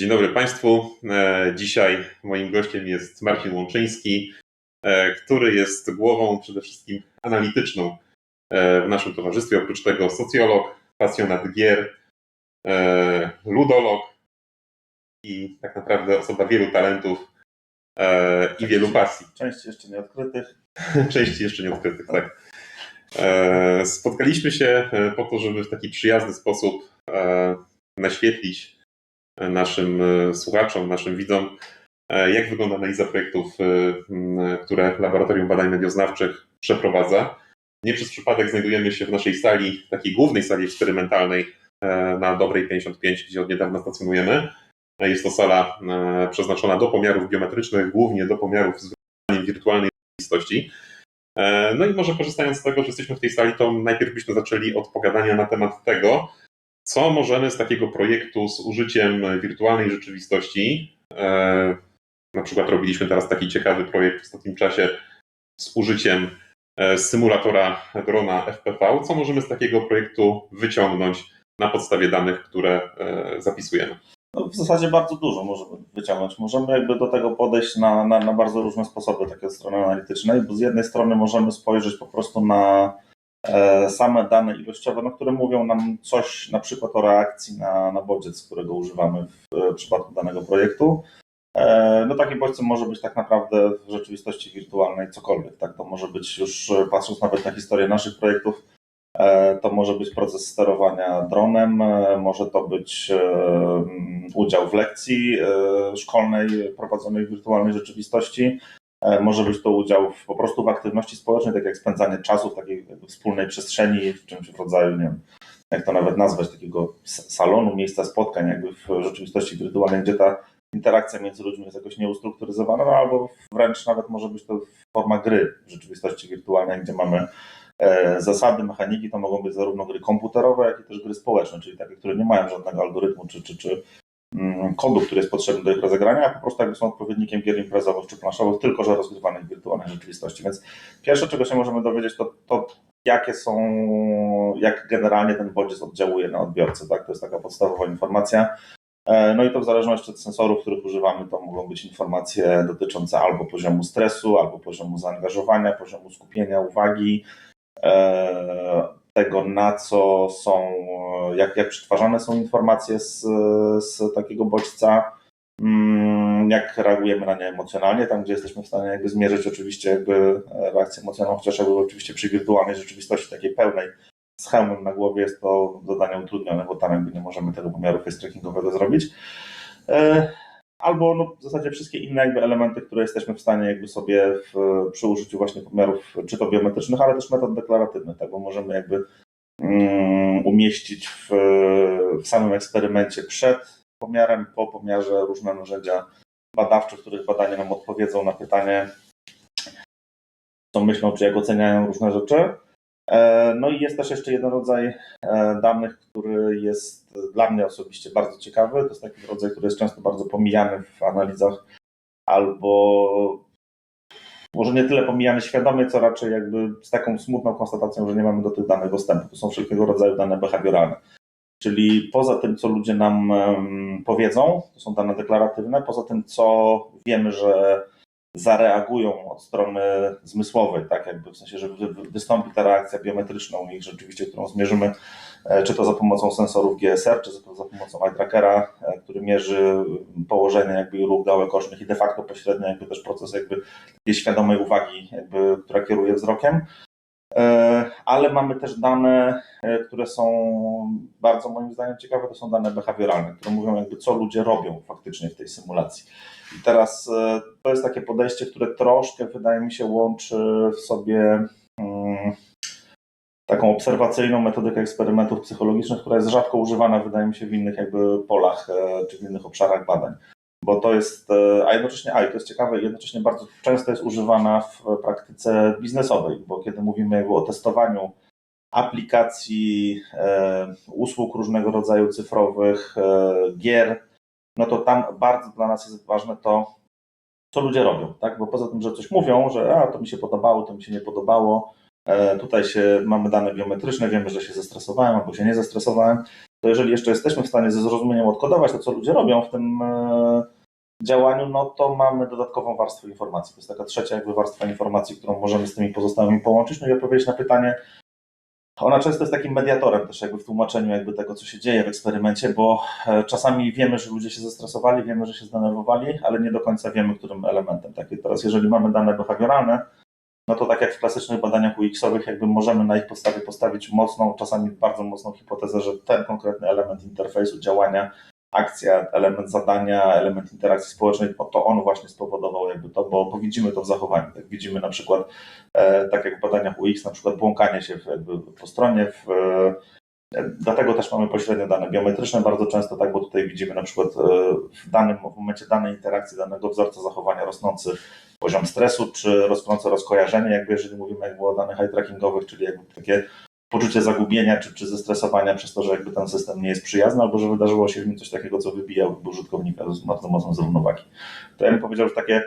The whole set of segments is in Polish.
Dzień dobry Państwu. E, Dzisiaj moim gościem jest Marcin Łączyński, e, który jest głową przede wszystkim analityczną e, w naszym towarzystwie. Oprócz tego socjolog, pasjonat gier, ludolog i tak naprawdę osoba wielu talentów i wielu pasji. Części jeszcze nieodkrytych. Części jeszcze nie odkrytych, tak. Spotkaliśmy się po to, żeby w taki przyjazny sposób naświetlić naszym e, słuchaczom, naszym widzom, e, jak wygląda analiza projektów, e, które Laboratorium Badań Medioznawczych przeprowadza. Nie przez przypadek znajdujemy się w naszej sali, takiej głównej sali eksperymentalnej na Dobrej 55, gdzie od niedawna stacjonujemy. Jest to sala przeznaczona do pomiarów biometrycznych, głównie do pomiarów z wirtualnej rzeczywistości. No i może korzystając z tego, że jesteśmy w tej sali, to najpierw byśmy zaczęli od pogadania na temat tego, co możemy z takiego projektu z użyciem wirtualnej rzeczywistości, e, na przykład robiliśmy teraz taki ciekawy projekt w ostatnim czasie z użyciem e, symulatora drona FPV, co możemy z takiego projektu wyciągnąć na podstawie danych, które e, zapisujemy. No, w zasadzie bardzo dużo możemy wyciągnąć. Możemy jakby do tego podejść na, na, na bardzo różne sposoby, takie strony analitycznej, bo z jednej strony możemy spojrzeć po prostu na same dane ilościowe, no, które mówią nam coś na przykład o reakcji na, na bodziec, którego używamy w e, przypadku danego projektu. E, No takim bodźcem może być tak naprawdę w rzeczywistości wirtualnej cokolwiek. Tak? To może być już e, patrząc nawet na historię naszych projektów, E, To może być proces sterowania dronem, e, może to być e, udział w lekcji e, szkolnej prowadzonej w wirtualnej rzeczywistości, e, może być to udział w, po prostu w aktywności społecznej, tak jak spędzanie czasu w takiej wspólnej przestrzeni, w czymś w rodzaju, nie wiem, jak to nawet nazwać, takiego salonu, miejsca spotkań jakby w rzeczywistości wirtualnej, gdzie ta interakcja między ludźmi jest jakoś nieustrukturyzowana, no, albo wręcz nawet może być to forma gry w rzeczywistości wirtualnej, gdzie mamy E, Zasady, mechaniki to mogą być zarówno gry komputerowe, jak i też gry społeczne, czyli takie, które nie mają żadnego algorytmu czy, czy, czy kodu, który jest potrzebny do ich rozegrania, a po prostu jakby są odpowiednikiem gier imprezowych czy planszowych, tylko że rozgrywanych w wirtualnej rzeczywistości. Więc pierwsze, czego się możemy dowiedzieć, to, to jakie są, jak generalnie ten bodziec oddziałuje na odbiorcę. Tak? To jest taka podstawowa informacja. E, No i to w zależności od sensorów, których używamy, to mogą być informacje dotyczące albo poziomu stresu, albo poziomu zaangażowania, poziomu skupienia, uwagi, e, tego, na co są, jak, jak przetwarzane są informacje z, z takiego bodźca, mm, jak reagujemy na nie emocjonalnie, tam gdzie jesteśmy w stanie jakby zmierzyć oczywiście jakby reakcję emocjonalną, chociaż jakby oczywiście przy wirtualnej rzeczywistości takiej pełnej z hełmem na głowie jest to zadanie utrudnione, bo tam jakby nie możemy tego pomiaru face trackingowego zrobić. Albo no, w zasadzie wszystkie inne jakby elementy, które jesteśmy w stanie jakby sobie w, przy użyciu właśnie pomiarów, czy to biometrycznych, ale też metod deklaratywnych, tak, bo możemy jakby mm, umieścić w, w samym eksperymencie przed pomiarem, po pomiarze różne narzędzia badawcze, których badania nam odpowiedzą na pytanie, co myślą, czy jak oceniają różne rzeczy. E, No i jest też jeszcze jeden rodzaj e, danych, który jest dla mnie osobiście bardzo ciekawy. To jest taki rodzaj, który jest często bardzo pomijany w analizach, albo może nie tyle pomijany świadomie, co raczej jakby z taką smutną konstatacją, że nie mamy do tych danych dostępu. To są wszelkiego rodzaju dane behawioralne. Czyli poza tym, co ludzie nam powiedzą, to są dane deklaratywne, poza tym, co wiemy, że zareagują od strony zmysłowej, tak jakby w sensie, że wy- wy- wystąpi ta reakcja biometryczna u nich rzeczywiście, którą zmierzymy, e, czy to za pomocą sensorów GSR, czy za pomocą eye trackera, e, który mierzy położenie jakby ruch gałek ocznych i de facto pośrednio jakby też proces jakby świadomej uwagi, jakby, która kieruje wzrokiem. E, Ale mamy też dane, e, które są bardzo moim zdaniem ciekawe, to są dane behawioralne, które mówią jakby co ludzie robią faktycznie w tej symulacji. I teraz e, to jest takie podejście, które troszkę wydaje mi się łączy w sobie mm, taką obserwacyjną metodykę eksperymentów psychologicznych, która jest rzadko używana, wydaje mi się, w innych jakby polach czy w innych obszarach badań. Bo to jest, e, a jednocześnie, a i to jest ciekawe, jednocześnie bardzo często jest używana w praktyce biznesowej, bo kiedy mówimy jakby o testowaniu aplikacji, e, usług różnego rodzaju cyfrowych, e, gier, no to tam bardzo dla nas jest ważne to, co ludzie robią, tak? Bo poza tym, że coś mówią, że a, to mi się podobało, to mi się nie podobało, tutaj się mamy dane biometryczne, wiemy, że się zestresowałem albo się nie zestresowałem, to jeżeli jeszcze jesteśmy w stanie ze zrozumieniem odkodować to, co ludzie robią w tym działaniu, no to mamy dodatkową warstwę informacji. To jest taka trzecia jakby warstwa informacji, którą możemy z tymi pozostałymi połączyć, no i odpowiedzieć na pytanie, ona często jest takim mediatorem też jakby w tłumaczeniu jakby tego, co się dzieje w eksperymencie, bo e, czasami wiemy, że ludzie się zestresowali, wiemy, że się zdenerwowali, ale nie do końca wiemy, którym elementem. Takie teraz, jeżeli mamy dane behawioralne, no to tak jak w klasycznych badaniach UX-owych, jakby możemy na ich podstawie postawić mocną, czasami bardzo mocną hipotezę, że ten konkretny element interfejsu, działania, akcja, element zadania, element interakcji społecznej, to on właśnie spowodował jakby to, bo, bo widzimy to w zachowaniu. Tak widzimy na przykład, e, tak jak w badaniach UX, na przykład błąkanie się po stronie, w, e, dlatego też mamy pośrednio dane biometryczne bardzo często, tak, bo tutaj widzimy na przykład e, w danym w momencie danej interakcji, danego wzorca zachowania rosnący poziom stresu, czy rosnące rozkojarzenie, jakby jeżeli mówimy jakby o danych eye trackingowych, czyli jakby takie poczucie zagubienia czy, czy zestresowania przez to, że jakby ten system nie jest przyjazny, albo że wydarzyło się w nim coś takiego, co wybija użytkownika bardzo mocno z równowagi. To ja bym powiedział, że takie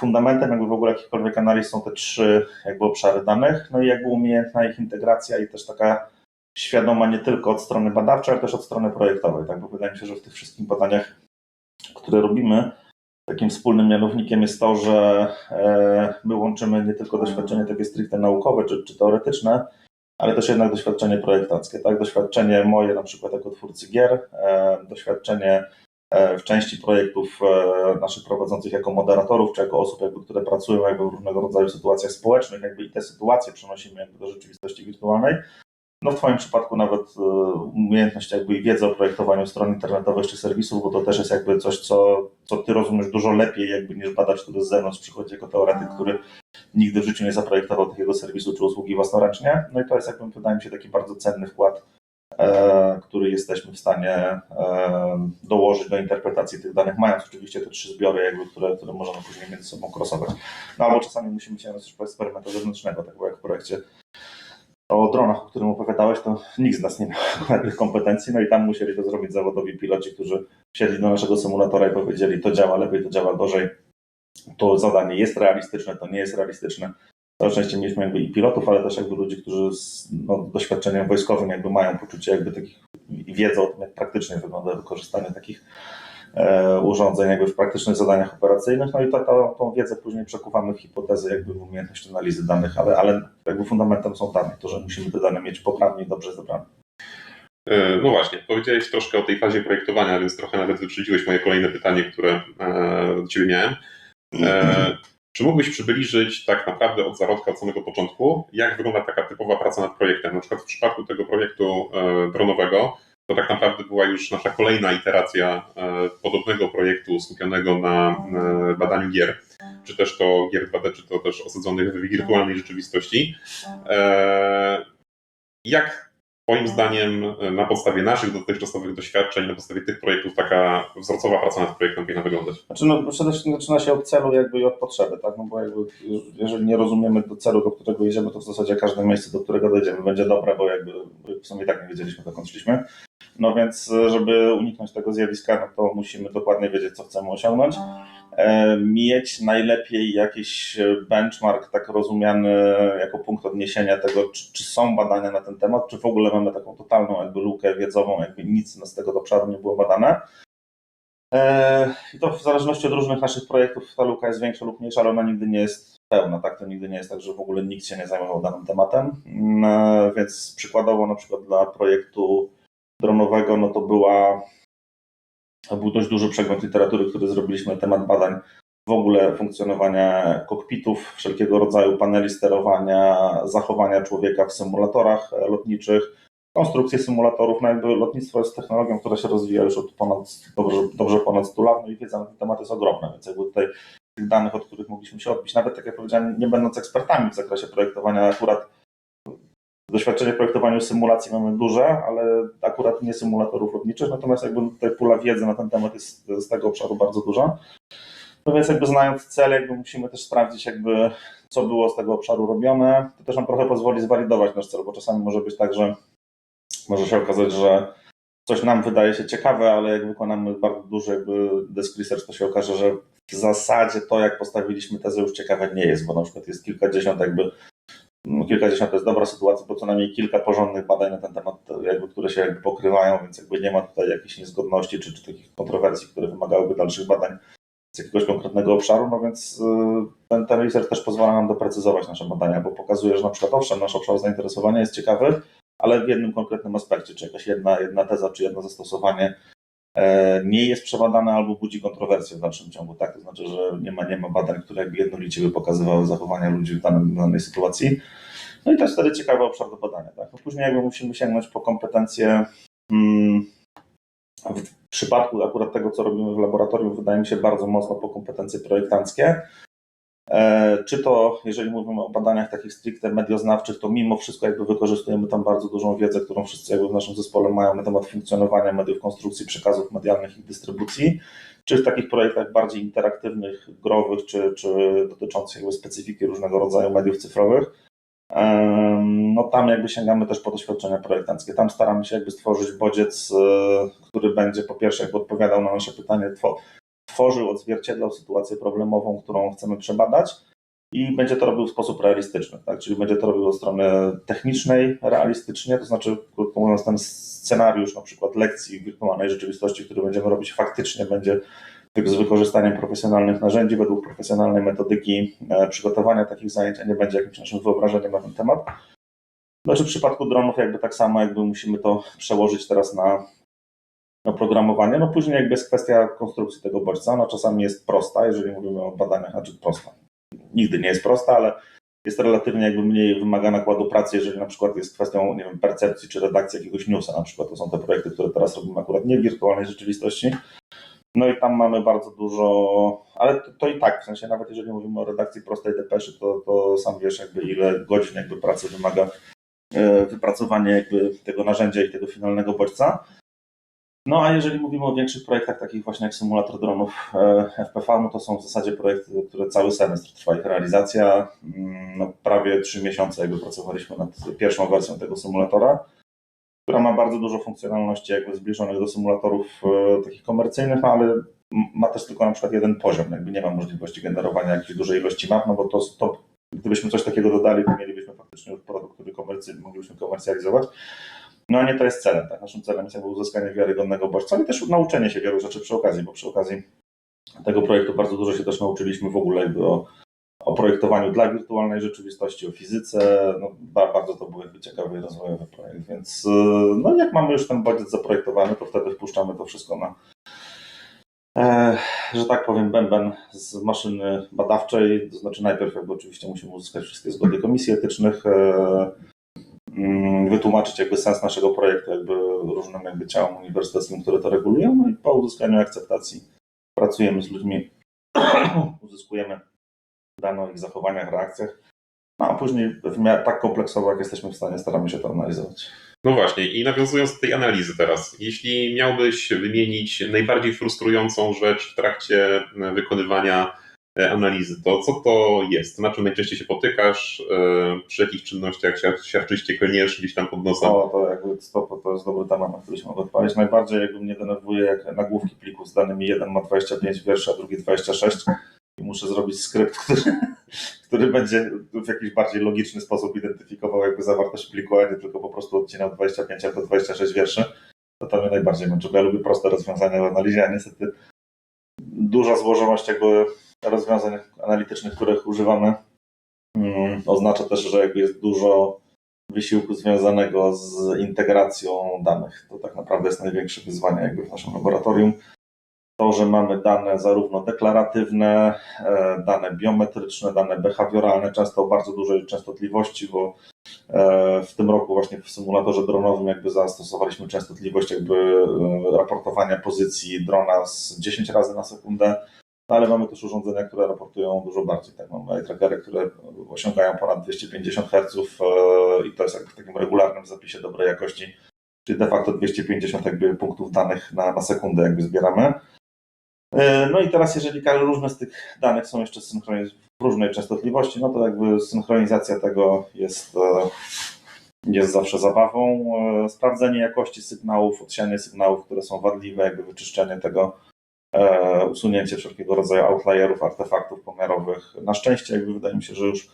fundamentem jakby w ogóle jakichkolwiek analiz są te trzy jakby obszary danych, no i jakby umiejętna ich integracja i też taka świadoma nie tylko od strony badawczej, ale też od strony projektowej, tak, bo wydaje mi się, że w tych wszystkich badaniach, które robimy, takim wspólnym mianownikiem jest to, że e, my łączymy nie tylko doświadczenie takie stricte naukowe czy, czy teoretyczne, ale też jednak doświadczenie projektanckie, tak? Doświadczenie moje na przykład jako twórcy gier, e, doświadczenie e, w części projektów e, naszych prowadzących jako moderatorów, czy jako osób, jakby, które pracują jakby w różnego rodzaju sytuacjach społecznych, jakby i te sytuacje przenosimy jakby do rzeczywistości wirtualnej. No w Twoim przypadku nawet umiejętność jakby i wiedza o projektowaniu stron internetowych czy serwisów, bo to też jest jakby coś, co, co Ty rozumiesz dużo lepiej jakby niż badacz, który z zewnątrz przychodzi jako teoretyk, który nigdy w życiu nie zaprojektował takiego serwisu czy usługi własnoręcznie. No i to jest, jakby wydaje mi się, taki bardzo cenny wkład, e, który jesteśmy w stanie e, dołożyć do interpretacji tych danych, mając oczywiście te trzy zbiory, jakby, które, które możemy później między sobą crossować. No albo czasami musimy się coś eksperymentu zewnętrznego, tak jak w projekcie o dronach, o którym opowiadałeś, to nikt z nas nie miał tych kompetencji, no i tam musieli to zrobić zawodowi piloci, którzy wsiedli do naszego symulatora i powiedzieli, to działa lepiej, to działa gorzej, to zadanie jest realistyczne, to nie jest realistyczne. Całe szczęście mieliśmy jakby i pilotów, ale też jakby ludzi, którzy z no, doświadczeniem wojskowym jakby mają poczucie jakby takich i wiedzą o tym, jak praktycznie wygląda wykorzystanie takich urządzeń jakby w praktycznych zadaniach operacyjnych, no i to, tą wiedzę później przekuwamy w hipotezy jakby w umiejętność analizy danych, ale, ale jakby fundamentem są dane, to, że musimy te dane mieć poprawnie i dobrze zebrane. E, no właśnie, powiedziałeś troszkę o tej fazie projektowania, więc trochę nawet wyprzedziłeś moje kolejne pytanie, które e, do Ciebie miałem. E, czy mógłbyś przybliżyć tak naprawdę od zarodka, od samego początku, jak wygląda taka typowa praca nad projektem? Na przykład w przypadku tego projektu e, dronowego, to tak naprawdę była już nasza kolejna iteracja e, podobnego projektu skupionego na badaniu gier, czy też to gier 2D, czy to też osadzonych w wirtualnej rzeczywistości. Jak Moim zdaniem, e, na podstawie naszych dotychczasowych doświadczeń, na podstawie tych projektów, taka wzorcowa praca nad projektem powinna wyglądać? Znaczy, no, przede wszystkim zaczyna się od celu jakby i od potrzeby, tak? No bo jakby, jeżeli nie rozumiemy do celu, do którego idziemy, to w zasadzie każde miejsce, do którego dojdziemy, będzie dobre, bo jakby w sumie tak nie wiedzieliśmy, dokąd szliśmy. No więc, żeby uniknąć tego zjawiska, no to musimy dokładnie wiedzieć, co chcemy osiągnąć. E, mieć najlepiej jakiś benchmark, tak rozumiany jako punkt odniesienia tego, czy, czy, są badania na ten temat, czy w ogóle mamy taką totalną jakby lukę wiedzową, jakby nic z tego obszaru nie było badane. E, I to w zależności od różnych naszych projektów ta luka jest większa lub mniejsza, ale ona nigdy nie jest pełna, tak? To nigdy nie jest tak, że w ogóle nikt się nie zajmował danym tematem. E, więc przykładowo na przykład dla projektu dronowego, no to była był dość duży przegląd literatury, który zrobiliśmy na temat badań w ogóle funkcjonowania kokpitów, wszelkiego rodzaju paneli sterowania, zachowania człowieka w symulatorach lotniczych, konstrukcję symulatorów. No jakby lotnictwo jest technologią, która się rozwija już od ponad, dobrze, dobrze ponad 100 lat, no i wiedza na ten temat jest ogromna, więc jakby tutaj tych danych, od których mogliśmy się odbić, nawet tak jak powiedziałem, nie będąc ekspertami w zakresie projektowania, akurat Doświadczenie w projektowaniu symulacji mamy duże, ale akurat nie symulatorów lotniczych, natomiast jakby tutaj pula wiedzy na ten temat jest z tego obszaru bardzo duża. No więc jakby znając cel, jakby musimy też sprawdzić jakby co było z tego obszaru robione. To też nam trochę pozwoli zwalidować nasz cel, bo czasami może być tak, że może się okazać, że coś nam wydaje się ciekawe, ale jak wykonamy bardzo duży jakby desk research, to się okaże, że w zasadzie to, jak postawiliśmy tezę już ciekawe nie jest, bo na przykład jest kilkadziesiąt jakby kilkadziesiąt to jest dobra sytuacja, bo co najmniej kilka porządnych badań na ten temat, jakby, które się jakby pokrywają, więc jakby nie ma tutaj jakichś niezgodności czy, czy takich kontrowersji, które wymagałyby dalszych badań z jakiegoś konkretnego obszaru, no więc y, ten, ten research też pozwala nam doprecyzować nasze badania, bo pokazuje, że na przykład owszem, nasz obszar zainteresowania jest ciekawy, ale w jednym konkretnym aspekcie, czy jakaś jedna, jedna teza, czy jedno zastosowanie nie jest przebadane albo budzi kontrowersję w dalszym ciągu, tak? To znaczy, że nie ma, nie ma badań, które jakby jednolicie by pokazywały zachowania ludzi w danym, danej sytuacji. No i to jest wtedy ciekawy obszar do badania, tak? No później jakby musimy sięgnąć po kompetencje hmm, w przypadku akurat tego, co robimy w laboratorium, wydaje mi się bardzo mocno po kompetencje projektanckie. E, czy to, jeżeli mówimy o badaniach takich stricte medioznawczych, to mimo wszystko jakby wykorzystujemy tam bardzo dużą wiedzę, którą wszyscy jakby w naszym zespole mają na temat funkcjonowania mediów, konstrukcji przekazów medialnych i dystrybucji, czy w takich projektach bardziej interaktywnych, growych, czy, czy dotyczących jakby specyfiki różnego rodzaju mediów cyfrowych, no tam jakby sięgamy też po doświadczenia projektanckie. Tam staramy się jakby stworzyć bodziec, e, który będzie po pierwsze jakby odpowiadał na nasze pytanie, tworzył, odzwierciedlał sytuację problemową, którą chcemy przebadać i będzie to robił w sposób realistyczny, tak? czyli będzie to robił od strony technicznej realistycznie, to znaczy krótko mówiąc ten scenariusz na przykład lekcji wirtualnej rzeczywistości, który będziemy robić faktycznie będzie z wykorzystaniem profesjonalnych narzędzi, według profesjonalnej metodyki e, przygotowania takich zajęć, a nie będzie jakimś naszym wyobrażeniem na ten temat. Znaczy w przypadku dronów jakby tak samo jakby musimy to przełożyć teraz na, programowanie. No później jakby jest kwestia konstrukcji tego bodźca. Ona czasami jest prosta, jeżeli mówimy o badaniach, znaczy prosta. Nigdy nie jest prosta, ale jest relatywnie jakby mniej wymaga nakładu pracy, jeżeli na przykład jest kwestią nie wiem, percepcji czy redakcji jakiegoś newsa na przykład. To są te projekty, które teraz robimy akurat nie w wirtualnej rzeczywistości, no i tam mamy bardzo dużo, ale to, to, i tak, w sensie nawet jeżeli mówimy o redakcji prostej depeszy, to, to sam wiesz jakby ile godzin jakby pracy wymaga e, wypracowanie jakby tego narzędzia i tego finalnego bodźca. No a jeżeli mówimy o większych projektach, takich właśnie jak symulator dronów e, FPV, no to są w zasadzie projekty, które cały semestr trwa ich realizacja. Mm, no, prawie trzy miesiące jakby pracowaliśmy nad pierwszą wersją tego symulatora która ma bardzo dużo funkcjonalności jakby zbliżonych do symulatorów e, takich komercyjnych, no ale ma też tylko na przykład jeden poziom, jakby nie ma możliwości generowania jakiejś dużej ilości map, no bo to, to gdybyśmy coś takiego dodali, to mielibyśmy faktycznie już produkt, który komercy, moglibyśmy komercjalizować. No a nie to jest celem. Tak? Naszym celem jest uzyskanie wiarygodnego bodźca, ale też nauczenie się wielu rzeczy przy okazji, bo przy okazji tego projektu bardzo dużo się też nauczyliśmy w ogóle o o projektowaniu dla wirtualnej rzeczywistości, o fizyce. No, bardzo to był jakby ciekawy i rozwojowy projekt, więc y, no, jak mamy już ten budżet zaprojektowany, to wtedy wpuszczamy to wszystko na, e, że tak powiem, bęben z maszyny badawczej, to znaczy najpierw jakby oczywiście musimy uzyskać wszystkie zgody komisji etycznych, e, wytłumaczyć jakby sens naszego projektu jakby różnym jakby ciałom uniwersyteckim, które to regulują, no i po uzyskaniu akceptacji pracujemy z ludźmi, uzyskujemy dane o ich zachowaniach, reakcjach, no a później w miarę tak kompleksowo, jak jesteśmy w stanie, staramy się to analizować. No właśnie, i nawiązując do tej analizy teraz, jeśli miałbyś wymienić najbardziej frustrującą rzecz w trakcie wykonywania analizy, to co to jest? Na czym najczęściej się potykasz? E, przy jakich czynnościach siarczyście klniesz gdzieś tam pod nosem? O, to jakby to, to jest dobry temat, na który się mogę odpowiedzieć. Najbardziej jakby mnie denerwuje, jak nagłówki plików z danymi jeden ma 25 wierszy, a drugi 26 i muszę zrobić skrypt, który, który będzie w jakiś bardziej logiczny sposób identyfikował jakby zawartość pliku, a nie tylko po prostu odcinał 25 albo 26 wierszy. To to mnie najbardziej męczy, bo ja lubię proste rozwiązania w analizie, a niestety duża złożoność jakby rozwiązań analitycznych, których używamy, um, oznacza też, że jakby jest dużo wysiłku związanego z integracją danych. To tak naprawdę jest największe wyzwanie jakby w naszym laboratorium. To, że mamy dane zarówno deklaratywne, e, dane biometryczne, dane behawioralne, często o bardzo dużej częstotliwości, bo e, w tym roku właśnie w symulatorze dronowym jakby zastosowaliśmy częstotliwość jakby e, raportowania pozycji drona z 10 razy na sekundę, no ale mamy też urządzenia, które raportują dużo bardziej. Tak, mamy trackery, które osiągają ponad 250 Hz i to jest w takim regularnym zapisie dobrej jakości, czyli de facto 250 jakby punktów danych na, na sekundę jakby zbieramy. E, no i teraz, jeżeli różne z tych danych są jeszcze w różnej częstotliwości, no to jakby synchronizacja tego jest, e, jest zawsze zabawą. E, sprawdzenie jakości sygnałów, odsianie sygnałów, które są wadliwe, jakby wyczyszczenie tego, usunięcie wszelkiego rodzaju outlierów, artefaktów pomiarowych. Na szczęście, jakby wydaje mi się, że już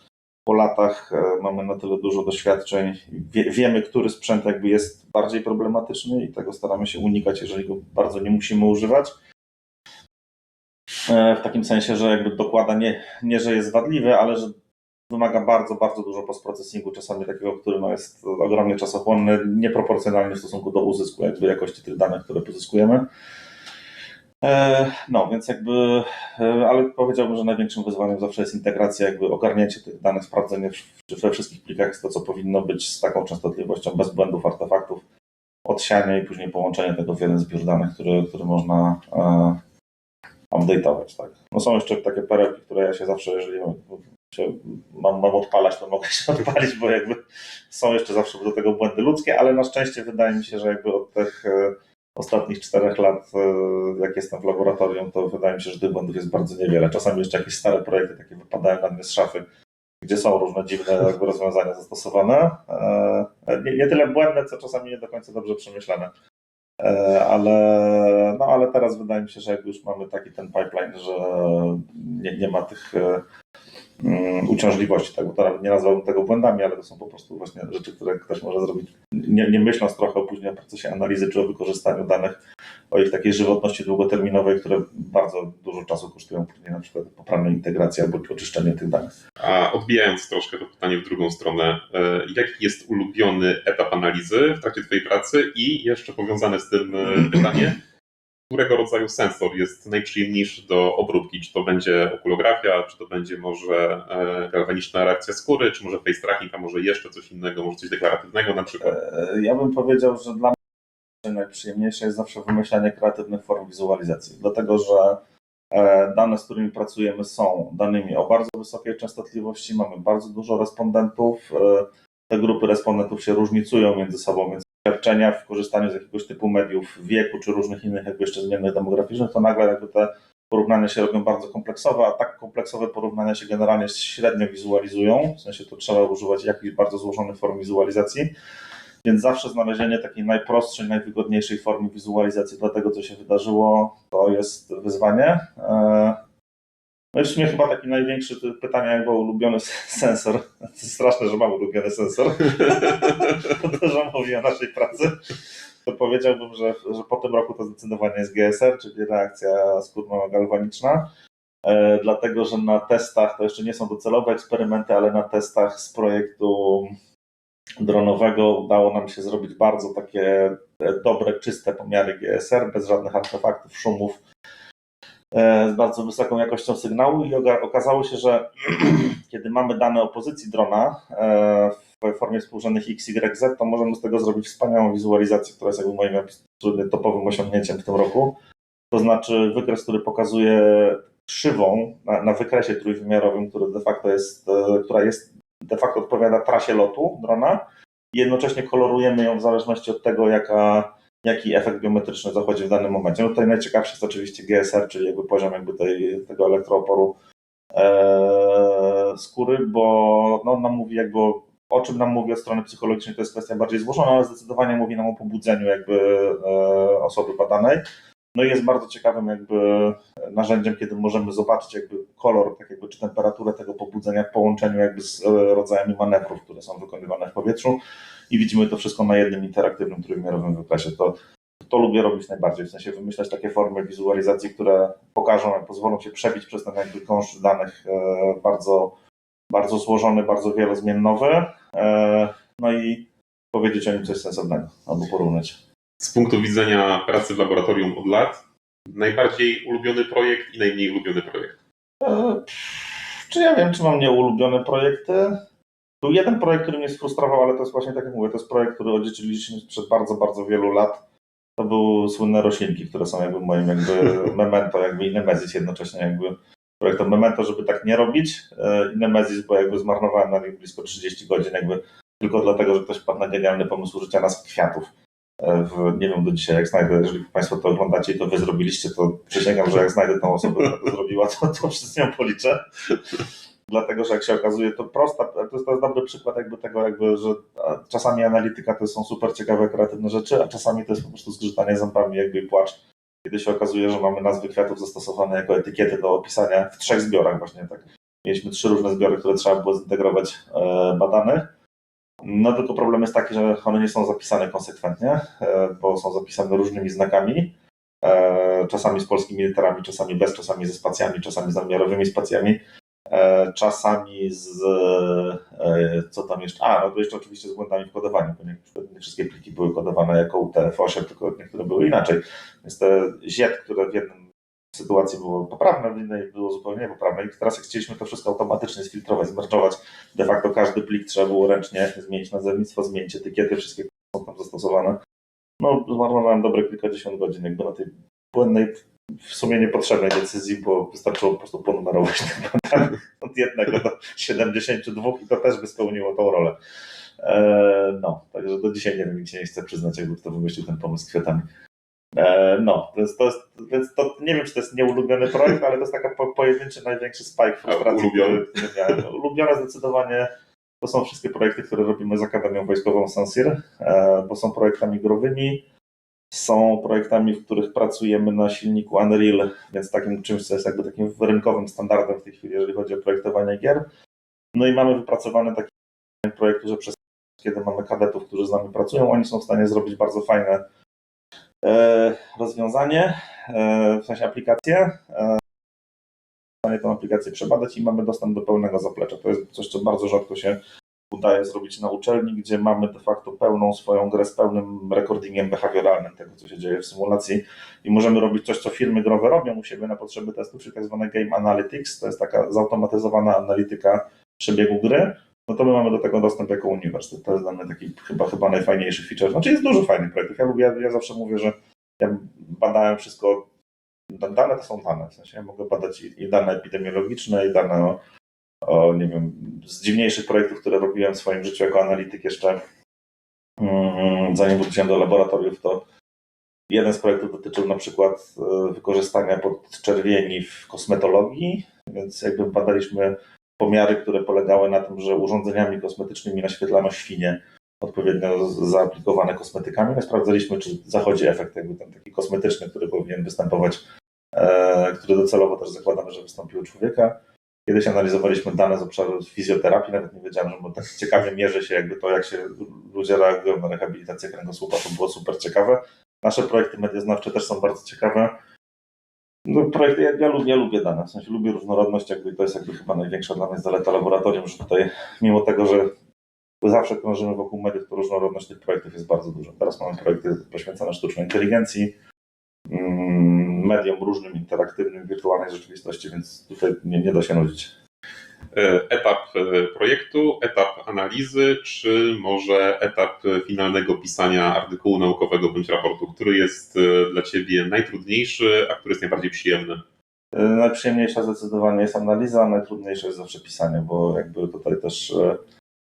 po latach e, mamy na tyle dużo doświadczeń, wie, wiemy, który sprzęt jakby jest bardziej problematyczny i tego staramy się unikać, jeżeli go bardzo nie musimy używać. E, W takim sensie, że jakby dokłada nie, nie że jest wadliwy, ale że wymaga bardzo, bardzo dużo postprocesingu, czasami takiego, który no jest ogromnie czasochłonny, nieproporcjonalnie w stosunku do uzysku jakby jakości tych danych, które pozyskujemy. E, No, więc jakby, e, ale powiedziałbym, że największym wyzwaniem zawsze jest integracja, jakby ogarnięcie tych danych, sprawdzenie we wszystkich plikach jest to, co powinno być z taką częstotliwością, bez błędów, artefaktów, odsianie i później połączenie tego w jeden zbiór danych, który, który można e, update'ować. Tak. No są jeszcze takie perełki, które ja się zawsze, jeżeli się mam, mam odpalać, to mogę się odpalić, bo jakby są jeszcze zawsze do tego błędy ludzkie, ale na szczęście wydaje mi się, że jakby od tych ostatnich czterech lat, e, jak jestem w laboratorium, to wydaje mi się, że tych błędów jest bardzo niewiele. Czasami jeszcze jakieś stare projekty takie wypadają na mnie z szafy, gdzie są różne dziwne rozwiązania zastosowane. E, Nie, nie tyle błędne, co czasami nie do końca dobrze przemyślane. E, Ale, no, ale teraz wydaje mi się, że już mamy taki ten pipeline, że nie, nie ma tych e, mm, uciążliwości, tak? bo to nie nazwałbym tego błędami, ale to są po prostu właśnie rzeczy, które ktoś może zrobić, nie, nie myśląc trochę później o procesie analizy czy o wykorzystaniu danych, o ich takiej żywotności długoterminowej, które bardzo dużo czasu kosztują później na przykład poprawne integrację albo oczyszczenie tych danych. A odbijając troszkę to pytanie w drugą stronę, e, jaki jest ulubiony etap analizy w trakcie Twojej pracy i jeszcze powiązane z tym e, pytanie, którego rodzaju sensor jest najprzyjemniejszy do obróbki? Czy to będzie okulografia, czy to będzie może e, galwaniczna reakcja skóry, czy może face tracking, a może jeszcze coś innego, może coś deklaratywnego na przykład? Ja bym powiedział, że dla najprzyjemniejsze jest zawsze wymyślanie kreatywnych form wizualizacji, dlatego że e, dane, z którymi pracujemy, są danymi o bardzo wysokiej częstotliwości, mamy bardzo dużo respondentów. e, Te grupy respondentów się różnicują między sobą, więc doświadczenia w korzystaniu z jakiegoś typu mediów, wieku czy różnych innych jakby jeszcze zmiennych demograficznych, to nagle jakby te porównania się robią bardzo kompleksowe, a tak kompleksowe porównania się generalnie średnio wizualizują, w sensie to trzeba używać jakichś bardzo złożonych form wizualizacji. Więc zawsze znalezienie takiej najprostszej, najwygodniejszej formy wizualizacji dla tego, co się wydarzyło, to jest wyzwanie. E, No i w sumie chyba taki największy pytanie, jakby o ulubiony sensor. To straszne, że mam ulubiony sensor. Dużo mówi o naszej pracy. To powiedziałbym, że, że po tym roku to zdecydowanie jest GSR, czyli reakcja skórno-galwaniczna. E, Dlatego, że na testach, to jeszcze nie są docelowe eksperymenty, ale na testach z projektu dronowego udało nam się zrobić bardzo takie e, dobre, czyste pomiary GSR, bez żadnych artefaktów, szumów, e, z bardzo wysoką jakością sygnału i okazało się, że kiedy mamy dane o pozycji drona e, w formie współrzędnych XYZ, to możemy z tego zrobić wspaniałą wizualizację, która jest jakby moim topowym osiągnięciem w tym roku. To znaczy wykres, który pokazuje krzywą na, na wykresie trójwymiarowym, który de facto jest, która jest de facto odpowiada trasie lotu drona jednocześnie kolorujemy ją w zależności od tego, jaka, jaki efekt biometryczny zachodzi w danym momencie. No tutaj najciekawszy jest oczywiście GSR, czyli jakby poziom jakby tej, tego elektrooporu e, skóry, bo no, nam mówi jakby o czym nam mówi od strony psychologicznej, to jest kwestia bardziej złożona, ale zdecydowanie mówi nam o pobudzeniu jakby e, osoby badanej. No jest bardzo ciekawym jakby narzędziem, kiedy możemy zobaczyć jakby kolor, tak jakby czy temperaturę tego pobudzenia w połączeniu jakby z e, rodzajami manewrów, które są wykonywane w powietrzu i widzimy to wszystko na jednym interaktywnym trójwymiarowym wykresie. To, to lubię robić najbardziej, w sensie wymyślać takie formy wizualizacji, które pokażą, pozwolą się przebić przez ten jakby kąsz danych e, bardzo, bardzo złożony, bardzo wielozmiennowy, e, no i powiedzieć o nim coś sensownego albo porównać. Z punktu widzenia pracy w laboratorium od lat, najbardziej ulubiony projekt i najmniej ulubiony projekt. E, Czy ja wiem, czy mam nieulubione projekty? Był jeden projekt, który mnie sfrustrował, ale to jest właśnie tak jak mówię, to jest projekt, który odziedziczyliśmy sprzed bardzo, bardzo wielu lat. To były słynne roślinki, które są jakby moim jakby memento, jakby i Nemezis jednocześnie jakby projektem memento, żeby tak nie robić e, i Nemezis, bo jakby zmarnowałem na nim blisko 30 godzin jakby tylko dlatego, że ktoś wpadł na genialny pomysł użycia nas kwiatów. E, W, nie wiem do dzisiaj, jak znajdę, jeżeli Państwo to oglądacie i to Wy zrobiliście, to przysięgam, że jak znajdę tą osobę, która to zrobiła, to, to przez nią policzę. Dlatego, że jak się okazuje, to prosta, to jest, to jest dobry przykład jakby tego, jakby, że czasami analityka to są super ciekawe, kreatywne rzeczy, a czasami to jest po prostu zgrzytanie zębami jakby płacz. Kiedy się okazuje, że mamy nazwy kwiatów zastosowane jako etykiety do opisania w trzech zbiorach właśnie tak. mieliśmy trzy różne zbiory, które trzeba było zintegrować e, badanych. No tylko problem jest taki, że one nie są zapisane konsekwentnie, e, bo są zapisane różnymi znakami, e, czasami z polskimi literami, czasami bez, czasami ze spacjami, czasami z namiarowymi spacjami, e, czasami z, co tam jeszcze, a, no to jeszcze oczywiście z błędami w kodowaniu, bo nie wszystkie pliki były kodowane jako UTF-8, tylko niektóre były inaczej. Więc te ziet, które w jednym sytuacji było poprawne, w innej było zupełnie niepoprawne. I teraz jak chcieliśmy to wszystko automatycznie sfiltrować, zmerczować, de facto każdy plik trzeba było ręcznie zmienić nazewnictwo, zmienić etykiety, wszystkie są tam zastosowane. No, zmarnowałem dobre kilkadziesiąt godzin jakby na tej błędnej, w sumie niepotrzebnej decyzji, bo wystarczyło po prostu ponumerować od jednego do 72 i to też by spełniło tą rolę. Eee, no, także do dzisiaj nie wiem, się nie chce przyznać, jakby kto wymyślił ten pomysł z kwiatami. E, No, więc to jest, więc to nie wiem, czy to jest nieulubiony projekt, ale to jest taka po, pojedynczy największy spike frustracji, ulubiony? który, który miałem. Ulubione zdecydowanie to są wszystkie projekty, które robimy z Akademią Wojskową Sansir, e, bo są projektami growymi, są projektami, w których pracujemy na silniku Unreal, więc takim czymś, co jest jakby takim rynkowym standardem w tej chwili, jeżeli chodzi o projektowanie gier. No i mamy wypracowany taki projekt, że przez kiedy mamy kadetów, którzy z nami pracują, oni są w stanie zrobić bardzo fajne rozwiązanie, e, w sensie aplikację, e, stanie tę aplikację przebadać i mamy dostęp do pełnego zaplecza. To jest coś, co bardzo rzadko się udaje zrobić na uczelni, gdzie mamy de facto pełną swoją grę z pełnym recordingiem behawioralnym tego, co się dzieje w symulacji. I możemy robić coś, co firmy growe robią u siebie na potrzeby testu, czyli tak zwane game analytics, to jest taka zautomatyzowana analityka przebiegu gry, no to my mamy do tego dostęp jako uniwersytet. To jest dla mnie taki chyba, chyba najfajniejszy feature. Znaczy jest dużo fajnych projektów. Ja, lubię, ja zawsze mówię, że ja badałem wszystko, dane to są dane, w sensie ja mogę badać i, dane epidemiologiczne, i dane o, o, nie wiem, z dziwniejszych projektów, które robiłem w swoim życiu jako analityk jeszcze, mm, zanim wróciłem do laboratoriów, to jeden z projektów dotyczył na przykład e, wykorzystania podczerwieni w kosmetologii, więc jakby badaliśmy pomiary, które polegały na tym, że urządzeniami kosmetycznymi naświetlano świnie odpowiednio zaaplikowane kosmetykami. No, sprawdzaliśmy, czy zachodzi efekt jakby ten taki kosmetyczny, który powinien występować, e, który docelowo też zakładamy, że wystąpił u człowieka. Kiedyś analizowaliśmy dane z obszaru fizjoterapii, nawet nie wiedziałem, że tak ciekawie mierzy się jakby to, jak się ludzie reagują na rehabilitację kręgosłupa, to było super ciekawe. Nasze projekty medioznawcze też są bardzo ciekawe. No, projekty, ja, ja, lubię, ja lubię dane, w sensie lubię różnorodność, jakby to jest jakby chyba największa dla mnie zaleta laboratorium, że tutaj mimo tego, że zawsze krążymy wokół mediów, to różnorodność tych projektów jest bardzo duża. Teraz mamy projekty poświęcone sztucznej inteligencji, mm, mediom różnym, interaktywnym, wirtualnej rzeczywistości, więc tutaj nie, nie da się nudzić. E, Etap e, projektu, etap analizy, czy może etap finalnego pisania artykułu naukowego bądź raportu, który jest e, dla Ciebie najtrudniejszy, a który jest najbardziej przyjemny? Najprzyjemniejsza zdecydowanie jest analiza, a najtrudniejsze jest zawsze pisanie, bo jakby tutaj też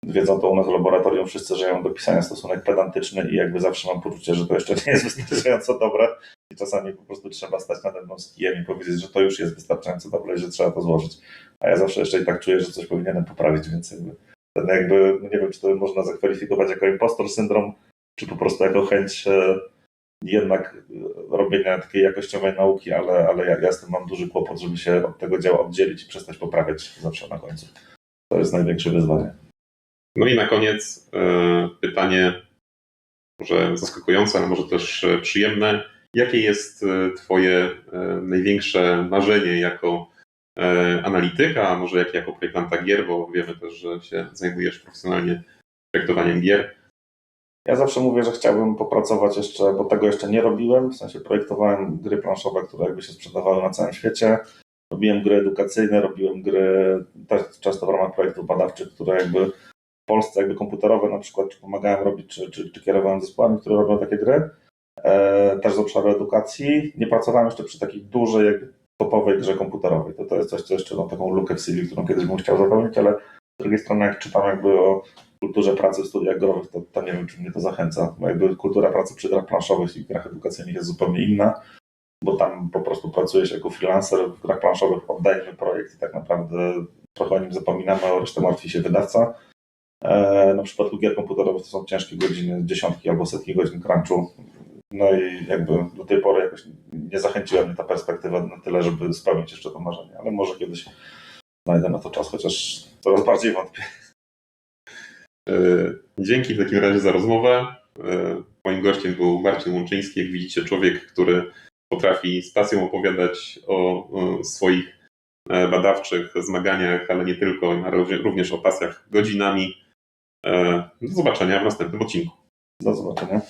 wiedzą to u nas w laboratorium wszyscy, że ja mam do pisania stosunek pedantyczny i jakby zawsze mam poczucie, że to jeszcze nie jest wystarczająco dobre i czasami po prostu trzeba stać nade mną z kijem i powiedzieć, że to już jest wystarczająco dobre i że trzeba to złożyć. A ja zawsze jeszcze i tak czuję, że coś powinienem poprawić, więc jakby ten jakby, no nie wiem, czy to można zakwalifikować jako impostor syndrom, czy po prostu jako chęć e, jednak e, robienia takiej jakościowej nauki, ale, ale ja, ja z tym mam duży kłopot, żeby się od tego dzieła oddzielić i przestać poprawiać zawsze na końcu. To jest największe wyzwanie. No i na koniec e, pytanie, może zaskakujące, ale może też przyjemne. Jakie jest Twoje największe marzenie jako analityka, a może jak jako projektanta gier, bo wiemy też, że się zajmujesz profesjonalnie projektowaniem gier. Ja zawsze mówię, że chciałbym popracować jeszcze, bo tego jeszcze nie robiłem, w sensie projektowałem gry planszowe, które jakby się sprzedawały na całym świecie. Robiłem gry edukacyjne, robiłem gry też często w ramach projektów badawczych, które jakby w Polsce jakby komputerowe na przykład, czy pomagałem robić, czy, czy, czy kierowałem zespołami, które robią takie gry. E, też z obszaru edukacji. Nie pracowałem jeszcze przy takiej dużej, jakby topowej grze komputerowej. To, to jest coś, co jeszcze mam taką lukę w CV, którą kiedyś bym chciał zapełnić, ale z drugiej strony jak czytam jakby o kulturze pracy w studiach growych, to, to nie wiem, czy mnie to zachęca. Bo jakby kultura pracy przy grach planszowych i grach edukacyjnych jest zupełnie inna, bo tam po prostu pracujesz jako freelancer, w grach planszowych oddajemy projekt i tak naprawdę trochę o nim zapominamy, o resztę martwi się wydawca. E, na przypadku gier komputerowych to są ciężkie godziny, dziesiątki albo setki godzin crunchu. No i jakby do tej pory jakoś nie zachęciła mnie ta perspektywa na tyle, żeby spełnić jeszcze to marzenie, ale może kiedyś znajdę na to czas, chociaż coraz bardziej wątpię. E, Dzięki w takim razie za rozmowę. E, Moim gościem był Marcin Łączyński. Jak widzicie, człowiek, który potrafi z pasją opowiadać o swoich e, badawczych zmaganiach, ale nie tylko, ale również- o pasjach godzinami. Do zobaczenia w następnym odcinku. Do zobaczenia.